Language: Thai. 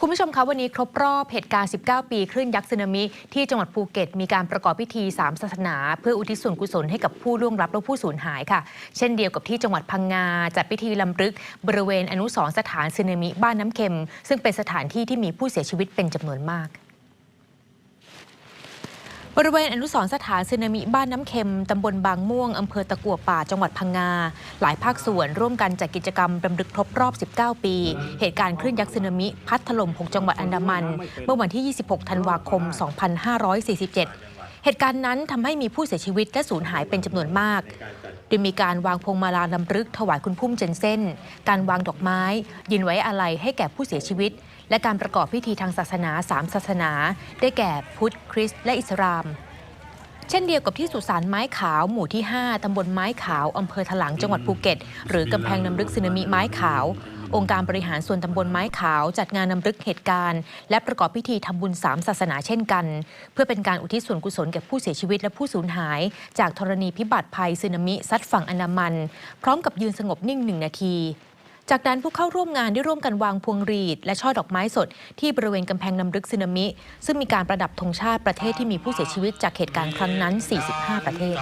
คุณผู้ชมคะวันนี้ครบรอบเหตุการณ์ 19 ปีคลื่นยักษ์สึนามิ ที่จังหวัดภูเก็ต มีการประกอบพิธี 3 ศาสนา เพื่ออุทิศส่วนกุศลให้กับผู้ล่วงลับและผู้สูญหายค่ะ เช่นเดียวกับที่จังหวัดพังงาจัดพิธีลำลึก บริเวณอนุสรสถานสึนามิบ้านน้ำเค็ม ซึ่งเป็นสถานที่ที่มีผู้เสียชีวิตเป็นจำนวนมาก บริเวณอนุสรสถานสึนามิบ้านน้ำเค็มตำบลบางม่วงอำเภอตะกัวป่าจังหวัดพังงา หลายภาคส่วนร่วมกันจัดกิจกรรมรำลึกครบรอบ 19 ปี เหตุการณ์คลื่นยักษ์สึนามิ พัดถล่ม 6 จังหวัดอันดามัน เมื่อวันที่ 26 ธันวาคม 2547 เหตุการณ์นั้นทำให้มีผู้เสียชีวิตและสูญหายเป็นจำนวนมาก โดยมีการวางพวงมาลาลำลึกถวายคุณพุ่มเจนเซ่น การวางดอกไม้ ยินไว้อาลัยให้แก่ผู้เสียชีวิต และการประกอบพิธีทางศาสนาสามศาสนา ได้แก่พุทธ คริสต์และอิสลาม เช่นเดียวกับที่สุสานไม้ขาวหมู่ที่ 5 ตำบลไม้ขาว อำเภอถลางจังหวัดภูเก็ต หรือกำแพงนำลึกสึนามิไม้ขาว องค์การบริหารส่วนตำบลไม้ขาวจัดงานนำลึกเหตุการณ์ และประกอบพิธีทำบุญสามศาสนาเช่นกัน เพื่อเป็นการอุทิศส่วนกุศลแก่ผู้เสียชีวิตและผู้สูญหาย จากธรณีพิบัติภัยสึนามิซัดฝั่งอันดามัน พร้อมกับยืนสงบนิ่งหนึ่งนาทีจากนั้นผู้เข้าร่วมงานได้ร่วมกันวางพวงหรีด และช่อดอกไม้สด ที่บริเวณกำแพงนำลึกสึนามิ ซึ่งมีการประดับธงชาติประเทศที่มีผู้เสียชีวิตจากเหตุการณ์ครั้งนั้น 45 ประเทศ